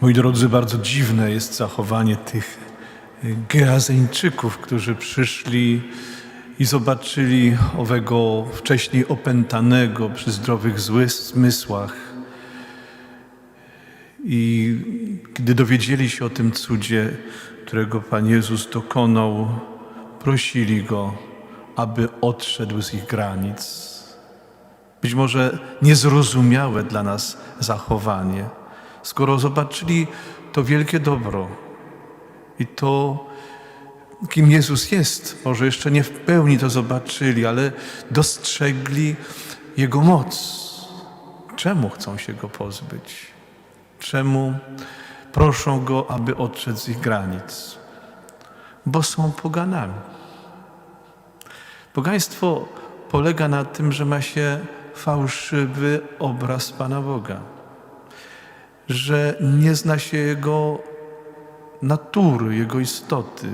Moi drodzy, bardzo dziwne jest zachowanie tych Geazeńczyków, którzy przyszli i zobaczyli owego wcześniej opętanego przy zdrowych zły zmysłach. I gdy dowiedzieli się o tym cudzie, którego Pan Jezus dokonał, prosili Go, aby odszedł z ich granic. Być może niezrozumiałe dla nas zachowanie, skoro zobaczyli to wielkie dobro i to, kim Jezus jest. Może jeszcze nie w pełni to zobaczyli, ale dostrzegli Jego moc. Czemu chcą się Go pozbyć? Czemu proszą Go, aby odszedł z ich granic? Bo są poganami. Pogaństwo polega na tym, że ma się fałszywy obraz Pana Boga, że nie zna się Jego natury, Jego istoty,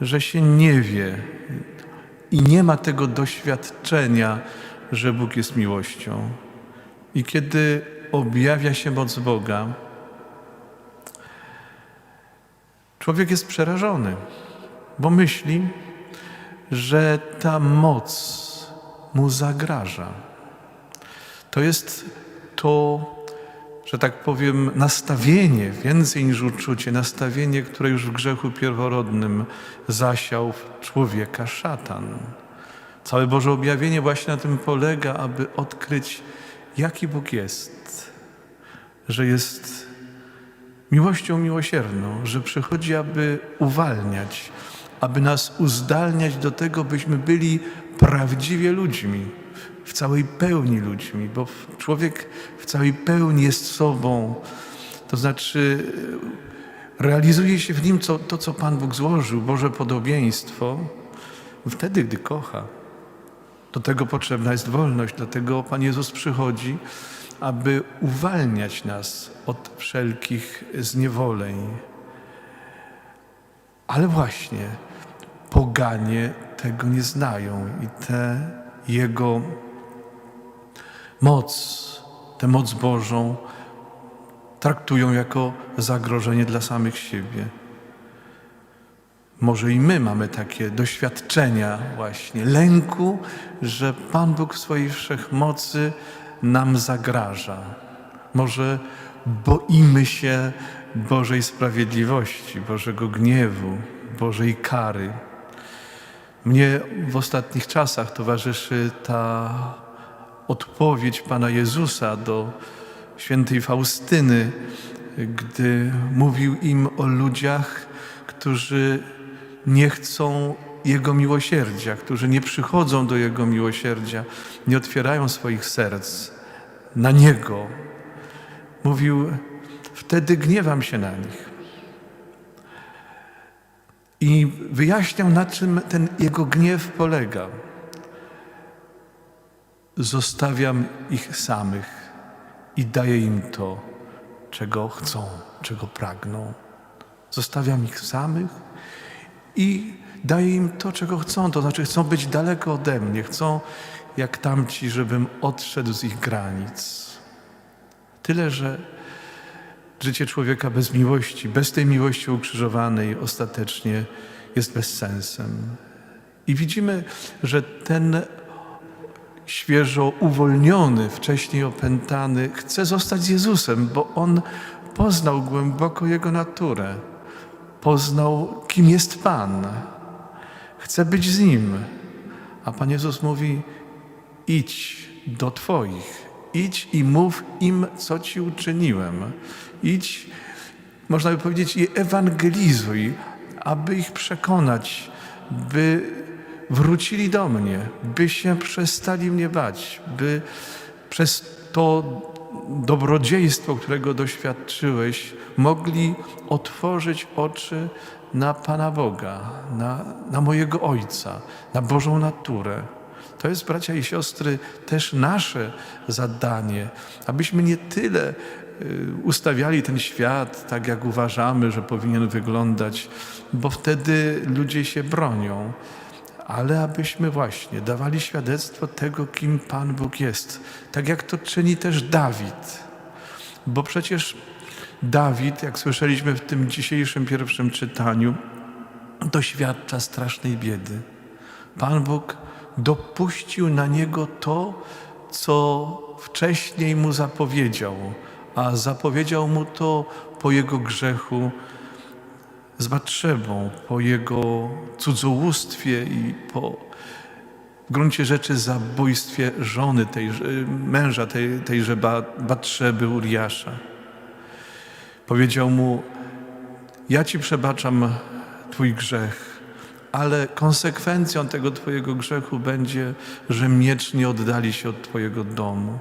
że się nie wie i nie ma tego doświadczenia, że Bóg jest miłością. I kiedy objawia się moc Boga, człowiek jest przerażony, bo myśli, że ta moc mu zagraża. To jest to, że tak powiem, nastawienie, więcej niż uczucie, nastawienie, które już w grzechu pierworodnym zasiał w człowieka szatan. Całe Boże objawienie właśnie na tym polega, aby odkryć, jaki Bóg jest, że jest miłością miłosierną, że przychodzi, aby uwalniać, aby nas uzdalniać do tego, byśmy byli prawdziwie ludźmi, w całej pełni ludźmi, bo człowiek w całej pełni jest sobą, to znaczy realizuje się w nim co, to, co Pan Bóg złożył, Boże podobieństwo, wtedy, gdy kocha. Do tego potrzebna jest wolność, dlatego Pan Jezus przychodzi, aby uwalniać nas od wszelkich zniewoleń. Ale właśnie poganie tego nie znają i tę Jego moc, tę moc Bożą traktują jako zagrożenie dla samych siebie. Może i my mamy takie doświadczenia właśnie lęku, że Pan Bóg w swojej wszechmocy nam zagraża. Może boimy się Bożej sprawiedliwości, Bożego gniewu, Bożej kary. Mnie w ostatnich czasach towarzyszy ta odpowiedź Pana Jezusa do świętej Faustyny, gdy mówił im o ludziach, którzy nie chcą Jego miłosierdzia, którzy nie przychodzą do Jego miłosierdzia, nie otwierają swoich serc na Niego. Mówił, wtedy gniewam się na nich. I wyjaśniał, na czym ten jego gniew polega. Zostawiam ich samych i daję im to, czego chcą, czego pragną. Zostawiam ich samych i daję im to, czego chcą. To znaczy, chcą być daleko ode mnie, chcą jak tamci, żebym odszedł z ich granic. Tyle, że życie człowieka bez miłości, bez tej miłości ukrzyżowanej ostatecznie jest bezsensem. I widzimy, że ten świeżo uwolniony, wcześniej opętany, chce zostać z Jezusem, bo on poznał głęboko Jego naturę, poznał, kim jest Pan. Chce być z Nim. A Pan Jezus mówi, idź do Twoich, idź i mów im, co Ci uczyniłem. Idź, można by powiedzieć, i ewangelizuj, aby ich przekonać, by wrócili do mnie, by się przestali mnie bać, by przez to dobrodziejstwo, którego doświadczyłeś, mogli otworzyć oczy na Pana Boga, na, na mojego Ojca, na Bożą naturę. To jest, bracia i siostry, też nasze zadanie, abyśmy nie tyle ustawiali ten świat tak, jak uważamy, że powinien wyglądać, bo wtedy ludzie się bronią, ale abyśmy właśnie dawali świadectwo tego, kim Pan Bóg jest, tak jak to czyni też Dawid. Bo przecież Dawid, jak słyszeliśmy w tym dzisiejszym pierwszym czytaniu, doświadcza strasznej biedy. Pan Bóg dopuścił na niego to, co wcześniej mu zapowiedział, a zapowiedział mu to po jego grzechu z Batrzebą, po jego cudzołóstwie i po w gruncie rzeczy zabójstwie żony, tej, męża tej, tejże Ba- Batrzeby, Uriasza. Powiedział mu, ja ci przebaczam twój grzech, ale konsekwencją tego twojego grzechu będzie, że miecz nie oddali się od twojego domu.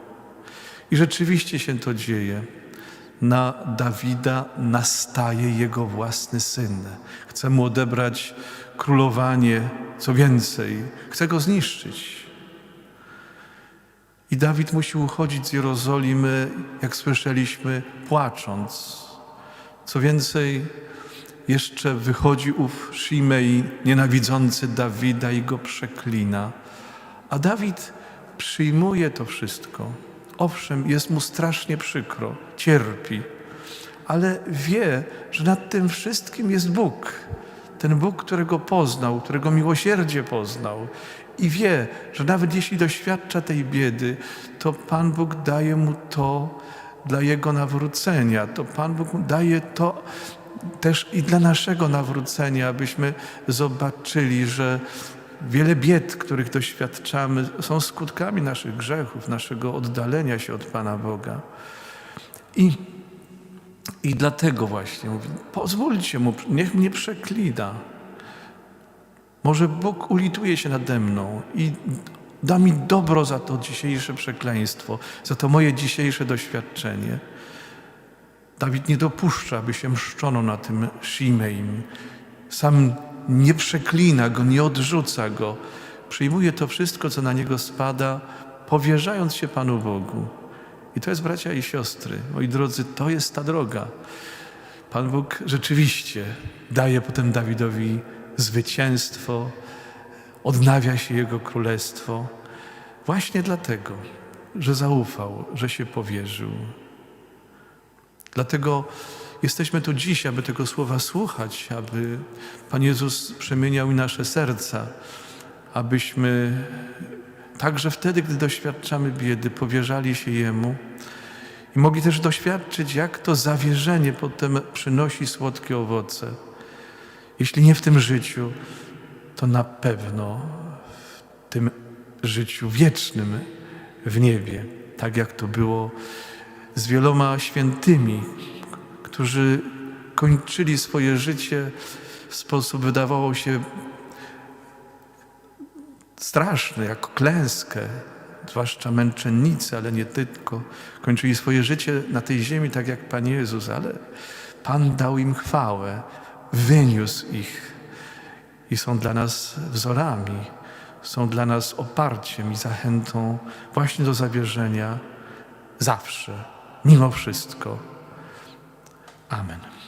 I rzeczywiście się to dzieje. Na Dawida nastaje jego własny syn. Chce mu odebrać królowanie, co więcej, chce go zniszczyć. I Dawid musi uchodzić z Jerozolimy, jak słyszeliśmy, płacząc. Co więcej, jeszcze wychodzi ów Shimei, nienawidzący Dawida i go przeklina. A Dawid przyjmuje to wszystko. Owszem, jest mu strasznie przykro, cierpi, ale wie, że nad tym wszystkim jest Bóg. Ten Bóg, którego poznał, którego miłosierdzie poznał. I wie, że nawet jeśli doświadcza tej biedy, to Pan Bóg daje mu to dla jego nawrócenia. To Pan Bóg daje to też i dla naszego nawrócenia, abyśmy zobaczyli, że wiele bied, których doświadczamy, są skutkami naszych grzechów, naszego oddalenia się od Pana Boga. I, i dlatego właśnie mówi, pozwólcie mu, niech mnie przeklina. Może Bóg ulituje się nade mną i da mi dobro za to dzisiejsze przekleństwo, za to moje dzisiejsze doświadczenie. Dawid nie dopuszcza, aby się mszczono na tym Shimeim. Sam nie przeklina go, nie odrzuca go. Przyjmuje to wszystko, co na niego spada, powierzając się Panu Bogu. I to jest, bracia i siostry, moi drodzy, to jest ta droga. Pan Bóg rzeczywiście daje potem Dawidowi zwycięstwo, odnawia się jego królestwo, właśnie dlatego, że zaufał, że się powierzył. Dlatego jesteśmy tu dziś, aby tego słowa słuchać, aby Pan Jezus przemieniał nasze serca, abyśmy także wtedy, gdy doświadczamy biedy, powierzali się Jemu i mogli też doświadczyć, jak to zawierzenie potem przynosi słodkie owoce. Jeśli nie w tym życiu, to na pewno w tym życiu wiecznym w niebie, tak jak to było z wieloma świętymi, którzy kończyli swoje życie w sposób, wydawało się, straszny, jak klęskę, zwłaszcza męczennicy, ale nie tylko. Kończyli swoje życie na tej ziemi, tak jak Pan Jezus, ale Pan dał im chwałę, wyniósł ich i są dla nas wzorami, są dla nas oparciem i zachętą właśnie do zawierzenia zawsze, mimo wszystko. Amen.